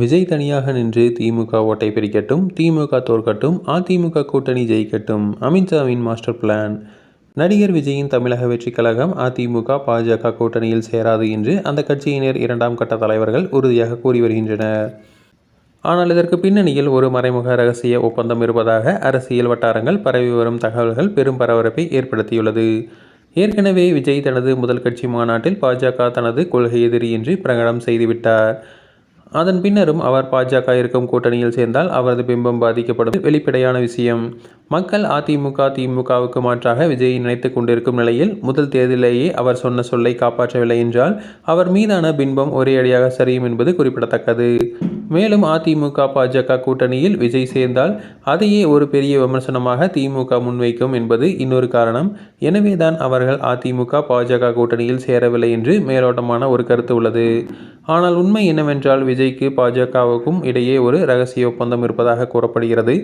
விஜய் தனியாக நின்று திமுக ஓட்டை பிரிக்கட்டும் திமுக தோற்கட்டும் அதிமுக கூட்டணி ஜெயிக்கட்டும் அமித்ஷாவின் மாஸ்டர் பிளான் நடிகர் விஜயின் தமிழக வெற்றிக் கழகம் அதிமுக பாஜக கூட்டணியில் சேராது என்று அந்த கட்சியினர் இரண்டாம் கட்ட தலைவர்கள் உறுதியாக கூறி வருகின்றனர். ஆனால் இதற்கு பின்னணியில் ஒரு மறைமுக ரகசிய ஒப்பந்தம் இருப்பதாக அரசியல் வட்டாரங்கள் பரவி வரும் தகவல்கள் பெரும் பரபரப்பை ஏற்படுத்தியுள்ளது. ஏற்கனவே விஜய் தனது முதல் கட்சி மாநாட்டில் பாஜக தனது கொள்கை எதிரி என்று பிரகடனம் செய்துவிட்டார். அதன் பின்னரும் அவர் பாஜக இருக்கும் கூட்டணியில் சேர்ந்தால் அவரது பிம்பம் பாதிக்கப்படும். வெளிப்படையான விஷயம். மக்கள் அதிமுக திமுகவுக்கு மாற்றாக விஜயை நினைத்து கொண்டிருக்கும் நிலையில் முதல் தேர்தலிலேயே அவர் சொன்ன சொல்லை காப்பாற்றவில்லை என்றால் அவர் மீதான பின்பம் ஒரே அடியாக சரியும் என்பது குறிப்பிடத்தக்கது. மேலும் அதிமுக பாஜக கூட்டணியில் விஜய் சேர்ந்தால் அதையே ஒரு பெரிய விமர்சனமாக திமுக முன்வைக்கும் என்பது இன்னொரு காரணம். எனவேதான் அவர்கள் அதிமுக பாஜக கூட்டணியில் சேரவில்லை என்று மேலோட்டமான ஒரு கருத்து உள்ளது. ஆனால் உண்மை என்னவென்றால் விஜய்க்கு பாஜகவுக்கும் இடையே ஒரு ரகசிய ஒப்பந்தம் இருப்பதாக கூறப்படுகிறது.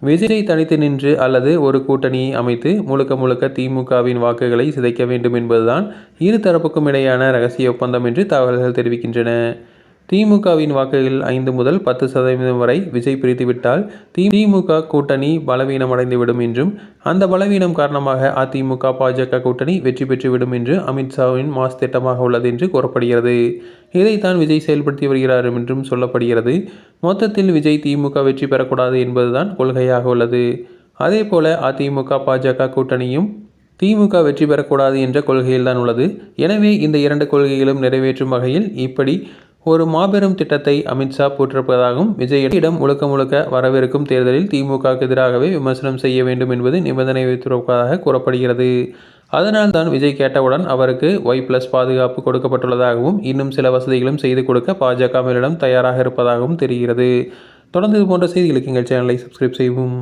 விஜய் தனித்து நின்று அல்லது ஒரு கூட்டணியை அமைத்து முழுக்க முழுக்க திமுகவின் வாக்குகளை சிதைக்க வேண்டும் என்பதுதான் இரு தரப்புக்கும் இடையான ரகசிய ஒப்பந்தம் என்று தகவல்கள் தெரிவிக்கின்றன. திமுகவின் வாக்குகளில் ஐந்து முதல் பத்து சதவீதம் வரை விஜய் பிரித்துவிட்டால் திமுக கூட்டணி பலவீனமடைந்துவிடும் என்றும் அந்த பலவீனம் காரணமாக அதிமுக பாஜக கூட்டணி வெற்றி பெற்றுவிடும் என்று அமித்ஷாவின் மாஸ் திட்டமாக உள்ளது என்று கூறப்படுகிறது. இதைத்தான் விஜய் செயல்படுத்தி வருகிறார் என்றும் சொல்லப்படுகிறது. மொத்தத்தில் விஜய் திமுக வெற்றி பெறக்கூடாது என்பதுதான் கொள்கையாக உள்ளது. அதே போல அதிமுக பாஜக கூட்டணியும் திமுக வெற்றி பெறக்கூடாது என்ற கொள்கையில்தான் உள்ளது. எனவே இந்த இரண்டு கொள்கைகளும் நிறைவேற்றும் வகையில் இப்படி ஒரு மாபெரும் திட்டத்தை அமித்ஷா போட்டிருப்பதாகவும் விஜயிடம் முழுக்க முழுக்க வரவிருக்கும் தேர்தலில் திமுகவுக்கு எதிராகவே விமர்சனம் செய்ய வேண்டும் என்பது நிபந்தனை வைத்திருப்பதாக கூறப்படுகிறது. அதனால் தான் விஜய் கேட்டவுடன் அவருக்கு ஒய் பிளஸ் பாதுகாப்பு கொடுக்கப்பட்டுள்ளதாகவும் இன்னும் சில வசதிகளும் செய்து கொடுக்க பாஜக மேலிடம் தயாராக இருப்பதாகவும் தெரிகிறது. தொடர்ந்து இது போன்ற செய்திகளுக்கு எங்கள் சேனலை சப்ஸ்கிரைப் செய்வோம்